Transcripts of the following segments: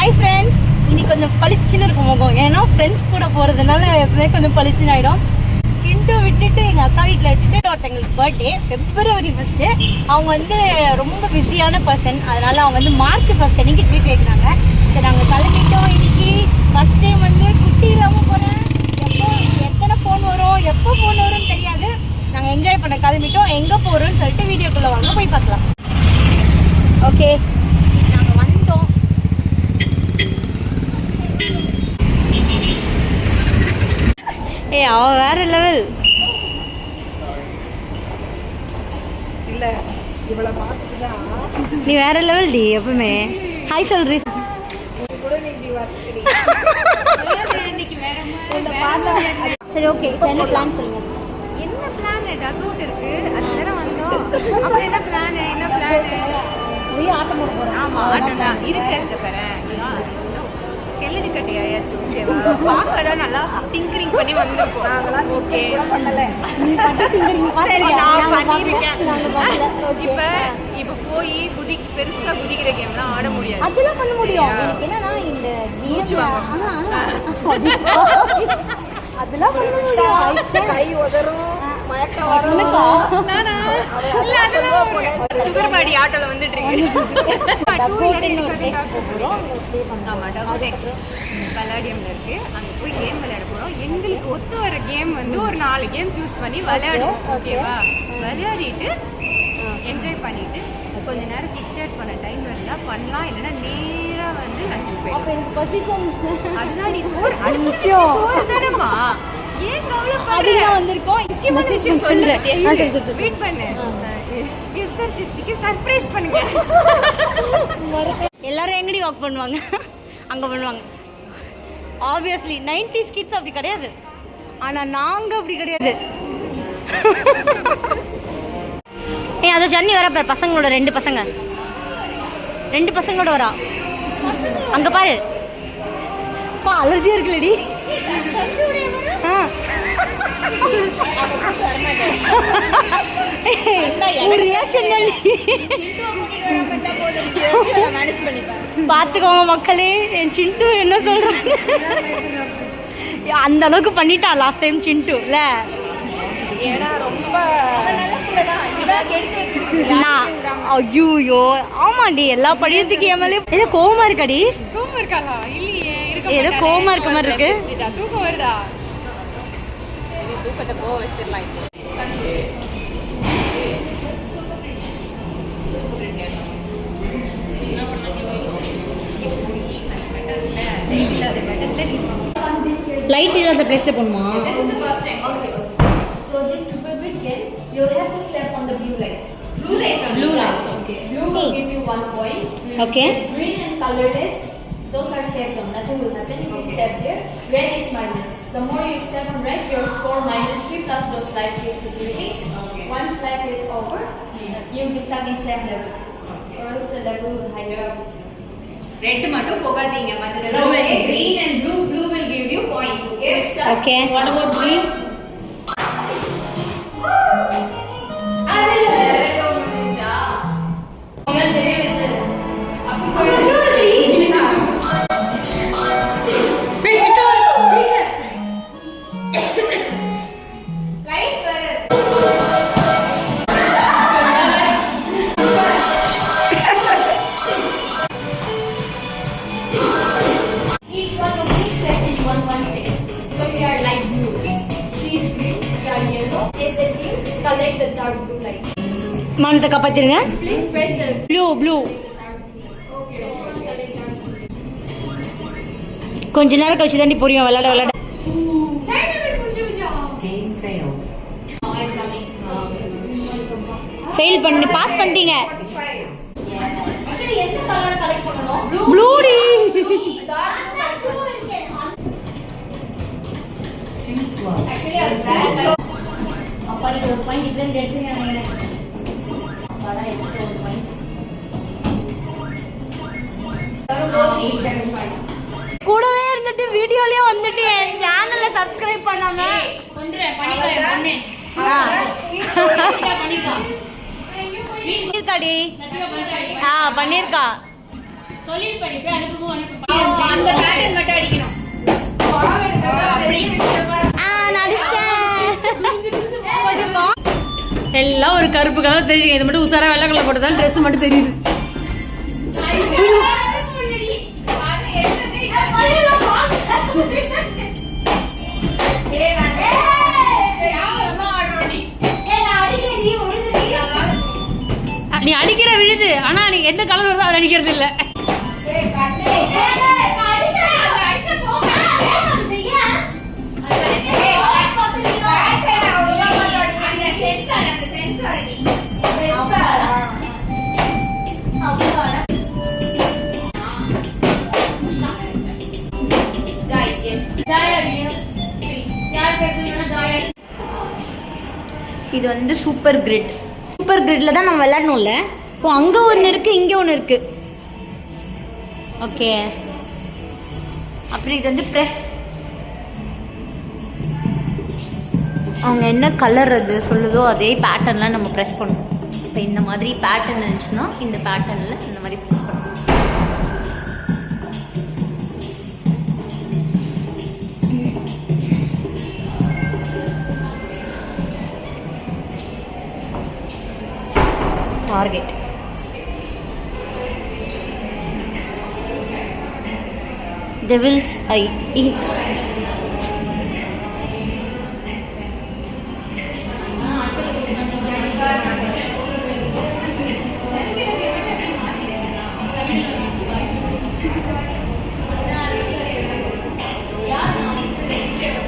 Hi friends இன்னைக்கு கொஞ்சம் பளிச்சுன்னு இருக்கும் முகம். ஏன்னா ஃப்ரெண்ட்ஸ் கூட போகிறதுனால எப்பவுமே கொஞ்சம் பளிச்சுன்னு ஆகிடும் சிண்டு விட்டுட்டு எங்கள் அக்கா வீட்டில் விட்டுட்டு ஒருத்தங்களுக்கு பர்த்டே பிப்ரவரி ஃபஸ்ட்டு அவங்க வந்து ரொம்ப பிஸியான பர்சன் அதனால் அவங்க வந்து மார்ச் ஃபஸ்ட் அன்னைக்கு ட்ரீட் வைக்கிறாங்க சரி நாங்கள் கிளம்பிட்டோம் இன்னைக்கு. ஃபஸ்ட் டைம் வந்து குட்டி இல்லாமல் போகிறேன் எப்போ எத்தனை ஃபோன் வரும்? எப்போ ஃபோன் வரும்னு தெரியாது. நாங்கள் என்ஜாய் பண்ண கிளம்பிட்டோம். எங்கே போகிறோம்னு சொல்லிட்டு வீடியோக்குள்ளே வாங்க போய் பார்க்கலாம். ஓகே நாங்கள் வந்தோம் ஏய் அவ வேற லெவல் இல்ல இவளை பார்த்துட்டுதான் நீ வேற லெவல் டி எப்பவுமே. ஹாய் சொல்றி கூட நீ இப்படி வரது இன்னைக்கு வேற உன்னை பார்த்தா சரி ஓகே இப்போ என்ன பிளான் சொல்லுங்க? என்ன பிளான் டக் அவுட் இருக்கு. அதுதானே வந்தோம். அப்புறம் என்ன பிளான் என்ன பிளான் நிறைய ஆட்டம் போட போகிறோம் ஆமா ஆட்டம் தான். இருக்கிறத பாரு கெல்லடி கட்டையாச்சும் ஓகேவா? பார்க்க தான் நல்லா டிங்கரிங் பண்ணி வந்திருக்கோம். நாங்களாம் ஓகே. பண்ணல. சரி நான் பண்ணிருக்கேன் இப்ப இப்ப போய் குதி பெருசா குதிக்கிற கேம்லாம் ஆட முடியாது. அதெல்லாம் பண்ண முடியும். எனக்கு என்னன்னா இந்த மூச்சு ஆ. அதெல்லாம் பண்ண முடியும். கை உதறும். மயக்கம் வரும். என்னக்கா? நானா? இல்ல, அதெல்லாம் சுகர் பாடி ஆட்டோல வந்துட்டு இருக்கு பல்லாடியம்ல இருக்கு. அங்க போய் கேம் விளையாட போறோம். எங்களுக்கு ஒத்து வர கேம் வந்து ஒரு நாலு கேம் சூஸ் பண்ணி விளையாடுவோம். ஓகேவா விளையாடிட்டு என்ஜாய் பண்ணிட்டு கொஞ்ச நேரம் சிக்சாட் பண்ண டைம் இருந்தா பண்ணலாம். இல்லைன்னா நேரா வந்து லஞ்ச் அப்ப போயிடும் அதுதான் நீ சோறு. அது முக்கியம். சோறு தானேம்மா? அதுதான் வந்திருக்கோம். முக்கியமான விஷயம். வெயிட் பண்ணு. எஸ்தர் சிஸ்டிக்கு சர்ப்ரைஸ் பண்ணுங்க. எல்லாரும் எங்கடி ஒர்க் பண்ணுவாங்க? அங்க பண்ணுவாங்க. ஆப்வியஸ்லி நைன்டி கிட்ஸ் அப்படி கிடையாது. ஆனா நாங்க அப்படி கிடையாது. ஏய் அது ஜன்னி வர பாரு. பசங்களோட ரெண்டு பசங்க. ரெண்டு பசங்களோட வரா. அங்க பாரு. பா இருக்குல்லடி. ஒரு பார்த்துக்கோங்க மக்களே என் சிண்டு என்ன சொல்றாங்க அந்த அளவுக்கு பண்ணிட்டான் லாஸ்ட் டைம் சிண்டு இல்ல? ஐயோ ஆமாண்டி எல்லா படியத்துக்கு என் மேலே ஏதோ கோவமா இருக்காடி? இருக்காளா? இல்லையே ஏதோ. கோவமா இருக்க மாதிரி இருக்கு. தூக்கத்தை போக வச்சிடலாம் இப்போ லைட் இல்லாத பிளேஸ்ல போணுமா So this super big game, you'll have to step on the blue lights. Blue lights are blue lights. Okay. Blue will give you one point. Okay Green and colorless, those are safe zone. Nothing will happen if you step there. Red is minus. The more you step on red, your score minus three plus those life hits to three. Once life hits over, you'll be stuck in same level. Or else the level will higher up. Red மட்டும் போகாதீங்க மத்ததெல்லாம் okay green and blue blue will give you points okay okay What about green? மானத்தை காப்பாத்திருங்க. Please press the blue blue கொஞ்ச நேரம் கழிச்சு தாண்டி புரியும் விளையாட விளையாட. ஃபெயில் பண்ணி பாஸ் பண்ணிட்டீங்க? ப்ளூடி. அப்பா நீங்க ஒரு பாயிண்ட் இதுல இருந்து எடுத்துங்க நினைக்கிறேன் கூடவே இருந்துட்டு வீடியோலயே வந்துட்டு என் சேனலை சப்ஸ்கிரைப் பண்ணாம. பண்ணிருக்காடி. ஆ பண்ணிருக்கா. அந்த பேட்டர்ன் மட்டும் அடிக்கணும். எல்லாம் ஒரு கருப்பு கலர் தெரியுங்க. இது மட்டும் உசாரா வெள்ளை கலர் போட்டதால ட்ரெஸ் மட்டும் தெரியுது. நீ அடிக்கிற விழுது. ஆனா நீ எந்த கலர் வருதோ அதை அடிக்கிறது இல்லை இது வந்து சூப்பர் கிரிட் சூப்பர் கிரிட்ல தான் நம்ம விளையாடணும்ல? இப்போ அங்க ஒன்று இருக்கு இங்க ஒன்று இருக்கு. ஓகே அப்புறம் இது வந்து ப்ரெஸ் அவங்க என்ன கலர் அது சொல்லுதோ அதே பேட்டர்னில் நம்ம ப்ரெஸ் பண்ணணும். இப்போ இந்த மாதிரி பேட்டர்ன் இருந்துச்சுன்னா இந்த பேட்டர்னில் இந்த மாதிரி டார்கெட். டெவில்ஸ் ஐ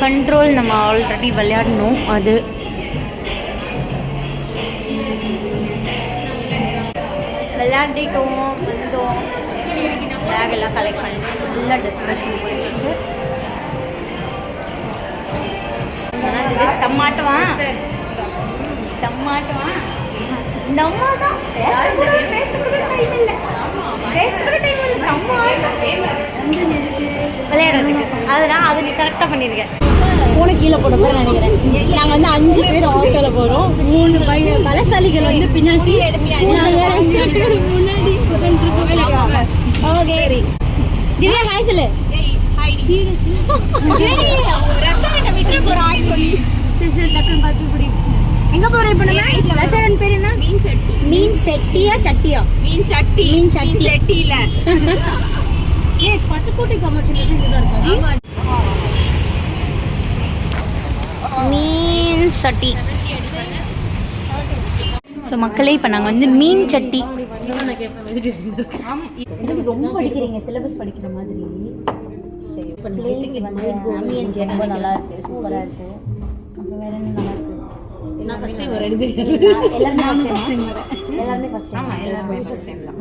கண்ட்ரோல் நம்ம ஆல்ரெடி விளையாடணும். அது விளையாடிட்டோம் வந்தோம். பேக் எல்லாம் கலெக்ட் பண்ணிட்டு ஃபுல்லாக டிஸ்கஷன் போயிட்டு செம்மாட்டுவான் செம்மாட்டுவான் தான். விளையாடுறதுக்கு. அதனால் அது நீ கரெக்டாக பண்ணியிருக்கேன் போன கீழே போட போகிறேன் நினைக்கிறேன். நாங்கள் வந்து அஞ்சு பேர் ஆட்டோவில் போகிறோம் மூணு பை பலசாலிகள் வந்து பின்னாடி முன்னாடி ஓகே திவ்யா ஹாய் சொல்லு. எங்க போறோம் இப்போ நம்ம? ரெஸ்டாரண்ட் பேர் என்ன? மீன் சட்டி. மீன் செட்டியா சட்டியா? மீன் சட்டி. மீன் சட்டி. சட்டியில. ஏ பட்டுக்கோட்டை கமர்ஷியல் தான் இருக்காது மீன் சட்டி. ஸோ மக்களே இப்போ நாங்கள் வந்து மீன் சட்டி. ரொம்ப படிக்கிறீங்க சிலபஸ் படிக்கிற மாதிரி. ரொம்ப நல்லா இருக்கு. சூப்பராக இருக்கு. அப்புறம் வேற என்ன நல்லா இருக்கு?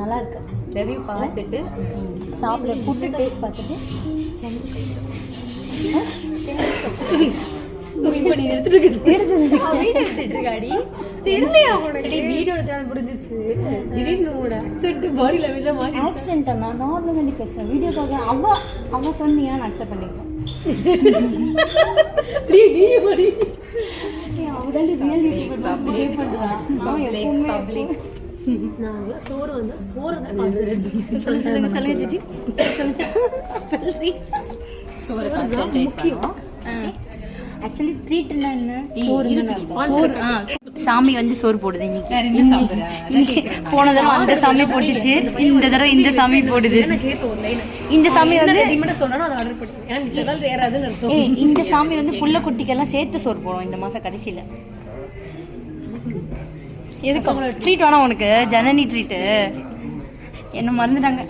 நல்லா இருக்கு. ரிவ்யூ பார்த்துட்டு சாப்பிட ஃபுட்டு டேஸ்ட் பார்த்துட்டு இப்போ நீ எடுத்துட்டு எடுத்துட்டு இருக்காடி தெரியலையா உனக்கு? வீடியோ எடுத்தாலும் புரிஞ்சிச்சு திடீர்னு உன்னோட ஆக்சென்ட் பாடி லெவலில் மாறி நான் நார்மலாக வந்து பேசுகிறேன் வீடியோக்காக அவ அவ சொன்னியா? நான் அக்செப்ட் பண்ணிக்கிறேன் நீ ரியல் பிஹேவ் பண்ணுறான் நான் எப்பவுமே நான் சோறு வந்து சோறு தான் சொல்லுங்க சொல்லுங்க சொல்லுங்க ஜிஜி. சொல்லுங்க. சோறு ஆக்சுவலி ட்ரீட்னா என்ன? சாமி வந்து சோறு போடுது இன்னைக்கு. போன தடவை அந்த சாமி போட்டுச்சு. இந்த தடவை இந்த சாமி போடுது. இந்த சாமி வந்து இந்த சாமி வந்து புள்ள குட்டிக்கெல்லாம் சேர்த்து சோறு போடும் இந்த மாசம் கடைசியில. எதுக்கு? ட்ரீட் வேணா உனக்கு. ஜனனி ட்ரீட்டு என்ன மறந்துட்டாங்க.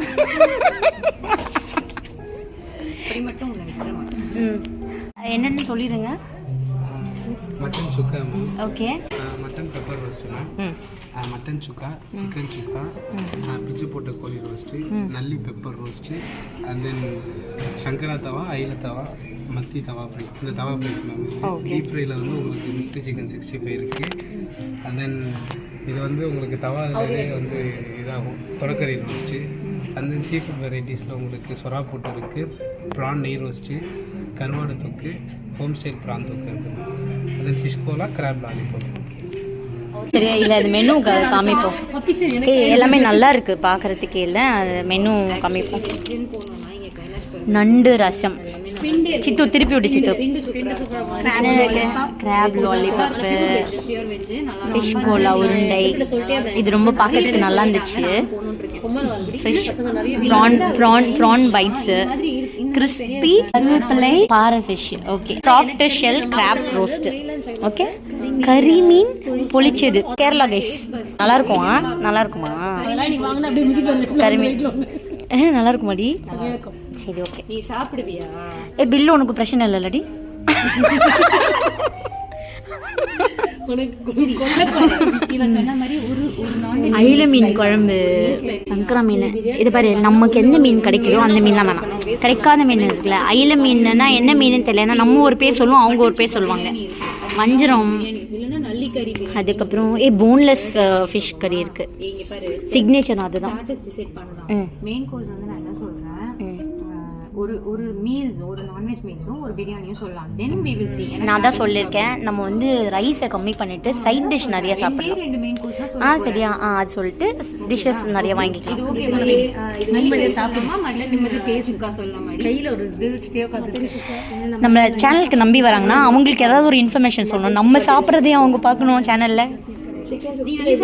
ம். என்னன்னு சொல்லிடுங்க. Mutton chukka ma'am okay. Mutton pepper roast mutton chukka chicken chukka பிச்சு போட்ட கோழி ரோஸ்ட்டு நல்லி பெப்பர் ரோஸ்ட்டு அண்ட் தென் சங்கரா தவா ஐல தவா மத்தி தவா ஃப்ரை இந்த தவா ஃப்ரைஸ் மேம் டீப் ஃப்ரைல வந்து உங்களுக்கு மில்ட்ரி சிக்கன் சிக்ஸ்டி ஃபைவ் இருக்குது அண்ட் தென் இது வந்து உங்களுக்கு தவா இதுலேயே வந்து இதாகும். தொடக்கறி roast and then seafood வெரைட்டிஸில் உங்களுக்கு சொரா போட்டு இருக்குது ப்ரான் நெய் ரோஸ்ட்டு கருவாடு தொக்கு ஹோம் ஸ்டைல் ப்ரான் தொக்கு இருக்குது தென் ஃபிஷ் கோலா கிராப் லாலிபாப் சரியா இல்லை அது மெனு காமிப்போம். எல்லாமே நல்லா இருக்கு. பார்க்கறதுக்கே இல்லை அது மெனு காமிப்போம். நண்டு ரசம். சித்து திருப்பி விட்டு சித்து. கிராப் லாலிபாப் பியூர் வெஜ் நல்லா ஃபிஷ் கோலா உருண்டை இது ரொம்ப பார்க்கறதுக்கு நல்லா இருந்துச்சு. Fish prawn prawn prawn bites crispy கருவேப்பிலை பாறை fish okay soft shell crab roast okay கறி மீன் பொளிச்சது. கேரளா கைஸ் நல்லா இருக்குமா நல்லா இருக்குமா கறி மீன். நல்லா இருக்குமாடி சரி ஓகே நீ சாப்பிடுவியா? ஏ பில்லு உனக்கு பிரச்சனை இல்லைல்லடி. அயில மீன் குழம்பு சங்கரா மீன். இது பாரு நமக்கு எந்த மீன் கிடைக்குதோ அந்த மீன்லாம் வேணாம். கிடைக்காத மீன் இருக்குல்ல அயில மீன்னா என்ன மீன் தெரியல. நம்ம ஒரு பேர் சொல்லுவோம் அவங்க ஒரு பேர் சொல்லுவாங்க. வஞ்சிரம். அதுக்கப்புறம் ஏ போன்லெஸ் ஃபிஷ் கறி இருக்கு. சிக்னேச்சர் அதுதான். மெயின் கோர்ஸ் வந்து ஒரு ஒரு மீல்ஸ் ஒரு நான்வெஜ் மீல்ஸும் ஒரு பிரியாணியும் சொல்லலாம். தென் வி வில் சி நான் தான் சொல்லியிருக்கேன். நம்ம வந்து ரைஸை கம்மி பண்ணிட்டு சைட் டிஷ் நிறைய சாப்பிடலாம். ரெண்டு மெயின் கோர்ஸ் தான் ஆ சரியா? ஆ அது சொல்லிட்டு டிஷ்ஷஸ் நிறைய வாங்கிக்கலாம். இது ஓகே நல்லி சாப்பிடுமா மல்ல நிம்மதி பேசுக்கா சொல்லலாம்? கையில ஒரு இது வச்சுட்டே உட்காந்துட்டு நம்ம சேனலுக்கு நம்பி வராங்கன்னா அவங்களுக்கு ஏதாவது ஒரு இன்ஃபர்மேஷன் சொல்லணும். நம்ம சாப்பிட்றதையும் அவங்க பார்க்கணும் சேனல்ல நீ நல்லி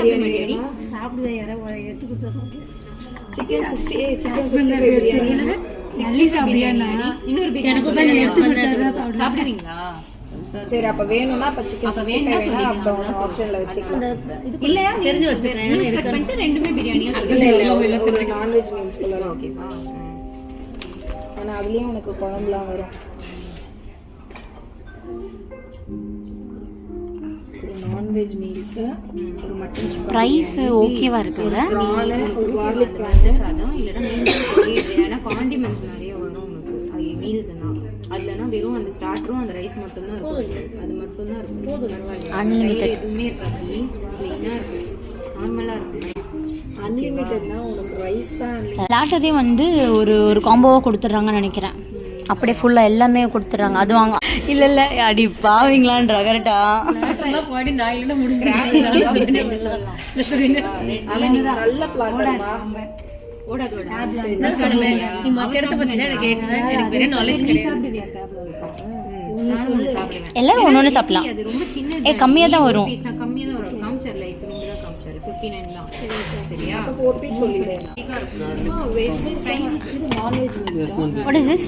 சாப்பிட மாட்டியாடி இன்னொரு பிரியாணி சாப்பிடுவீங்களா? சரி அப்ப வேணும்னா அப்ப சிக்கன் அப்ப வேணும்னா சொல்லிக்கலாம் அப்புறம் அதான் ஆப்ஷன்ல வச்சுக்கலாம். இல்லையா? தெரிஞ்சு வச்சுக்கிறேன். நியூஸ் கட் பண்ணிட்டு ரெண்டுமே பிரியாணியா இல்ல சொல்லுங்க இல்ல ஒரு நான்வெஜ் மீல்ஸ் சொல்லலாம் ஓகேவா ஆனா அதுலயும் உனக்கு குழம்புலாம் வரும். நான்வெஜ் மீல்ஸ் ஒரு மட்டன் சிக்கன் ப்ரைஸ் ஓகேவா இருக்குல்ல? ஒரு வந்து சாதம் மீன் வெறும் அந்த ஸ்டார்டரும் அந்த ரைஸ் மட்டும் தான் இருக்கும். அது மட்டும் தான் இருக்கும் Unlimited. தயிர் எதுவுமே இருக்காது. க்ளீனாக இருக்கும் நார்மலாக இருக்கும் அன்லிமிட்டட்னா உனக்கு. ரைஸ் தான் லாட்டரே வந்து ஒரு ஒரு காம்போவாக கொடுத்துட்றாங்கன்னு நினைக்கிறேன். அப்படியே ஃபுல்லாக எல்லாமே கொடுத்துட்றாங்க. அது வாங்க. இல்லை இல்லை. அடி பாவீங்களான்றா கரெக்டா பாடி நான் இல்லைன்னா முடிஞ்சு நல்ல பிளாட்டர்மா எல்லாரும் ஒன்று ஒன்று சாப்பிடலாம். அது ரொம்ப சின்ன ஏ கம்மியாக தான் வரும். ஃபிஃப்டி நைன் தான் சரியா? ஃபோர் பீஸ் சொல்லிடுறேன் வெஜ் மீல்ஸ் இது non veg meals what is this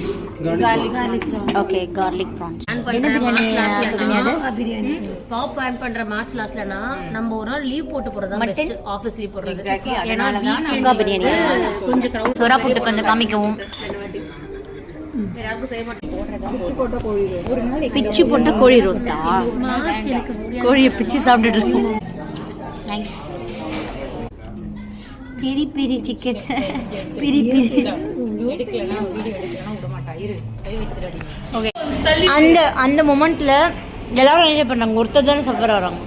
okay garlic prawns என்ன? பிரியாணி பாப் ஆன் பண்ற மேட்ச் லாஸ்ட்லனா நம்ம ஒரு நாள் லீவ் போட்டு போறதா பெஸ்ட் ஆபீஸ் லீவ் போடுறது. ஏன்னா சுக்கா பிரியாணி. கொஞ்சம் சொரா புட்டு கொஞ்சம் காமிக்கவும். பிச்சு போட்ட கோழி ரோஸ்டா கோழியை பிச்சு சாப்பிட்டுட்டு இருக்கோம் பிரி பிரி டிக்கெட் பிரி பிரி. அந்த அந்த மொமெண்ட்ல எல்லாரும் என்ஜாய் பண்றாங்க? ஒருத்தர் தான் சஃபர் ஆகிறாங்க.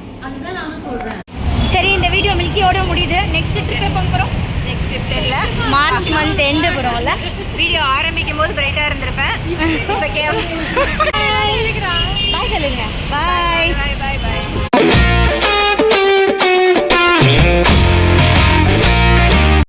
சரி இந்த வீடியோ மில்கியோட முடியுது. நெக்ஸ்ட் ட்ரிப் போகிறோம் நெக்ஸ்ட் ட்ரிப்ல மார்ச் மந்த் எண்டு போகிறோம்ல வீடியோ ஆரம்பிக்கும் போது பிரைட்டாக இருந்திருப்பேன். இப்போ கே பாய் சொல்லுங்க. பாய் பாய் பாய் பாய்